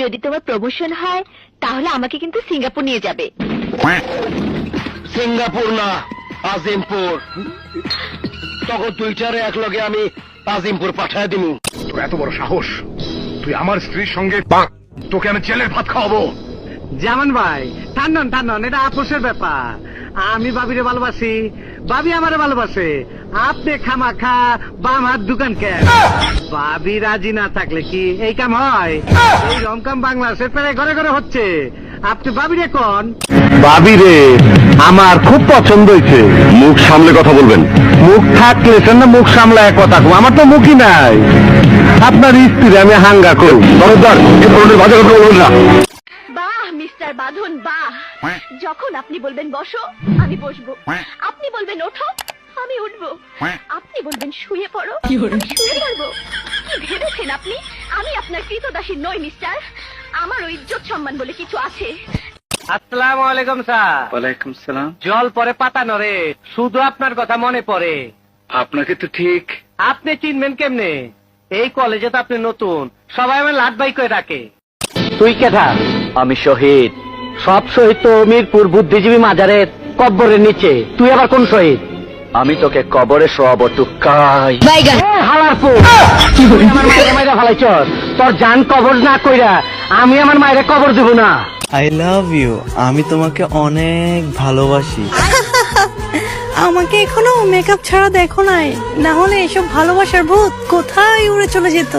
যদি তোমার প্রমোশন হয় তাহলে আমাকে কিন্তু সিঙ্গাপুর নিয়ে যাবে। সিঙ্গাপুর না আজিমপুর। তখন দুইটারে এক লগে আমি আজিমপুর পাঠায় দিমু। তোর এত বড় সাহস। তুই আমার স্ত্রীর সঙ্গে তোকে আমি জেলের ভাত খাওয়াবো। জামান ভাই টান্নন টান্নন এটা আপোষের ব্যাপার। আমি বাবিরে ভালোবাসি বাবি আমারে ভালোবাসে। আপনি খামাখা বাম হাত দোকান কেন বাবি রাজি না থাকলে কি এই কাম হয়? এই রমকাম বাংলাদেশের প্রায় ঘরে ঘরে হচ্ছে। আপনি বাবিরে কোন? ভাবি রে আমার খুব পছন্দ হয়েছে। মুখ সামলে কথা বলবেন। মুখ থাকলে না মুখ সামলায় কথা কম। আমার তো মুখই নাই। আপনার স্ত্রী আমি হাঙ্গা করুন দরদার এ ধরনের বাজে কথা বলবেন না। বাহ মিস্টার বাঁধন বাহ। যখন আপনি বলবেন বসো আমি বসবো। আপনি বলবেন ওঠো। আমি উঠবো। আপনি বলবেন শুয়ে পড়ো শুয়ে পড়ব। কি ভেবেছেন আপনি? আমি আপনার কৃতদাসী নই মিস্টার। আমার ওই ইজ্জত সম্মান বলে কিছু আছে। আসসালামু আলাইকুম স্যার। ওয়ালাইকুম সালাম। জল পরে পাতা নরে শুধু আপনার কথা মনে পড়ে। আপনাকে তো ঠিক। আপনি চিনবেন কেমনে? এই কলেজে তো আপনি নতুন সবাই আমার লাট বাই করে রাখে তুই কেঠা আমি শহীদ। সব শহীদ তো মিরপুর বুদ্ধিজীবী মাজারের কব্বরের নিচে। তুই আবার কোন শহীদ? আমি তোকে কবরে শোয়াবো টুকাই। তোর জান কবর না কইরা আমি আমার মায়ের কবর দেব না। আই লাভ ইউ আমি তোমাকে অনেক ভালোবাসি। আমাকে এখনও মেকআপ ছাড়া দেখো নাই। না হলে এসব ভালোবাসার ভূত কোথায় উড়ে চলে যেত?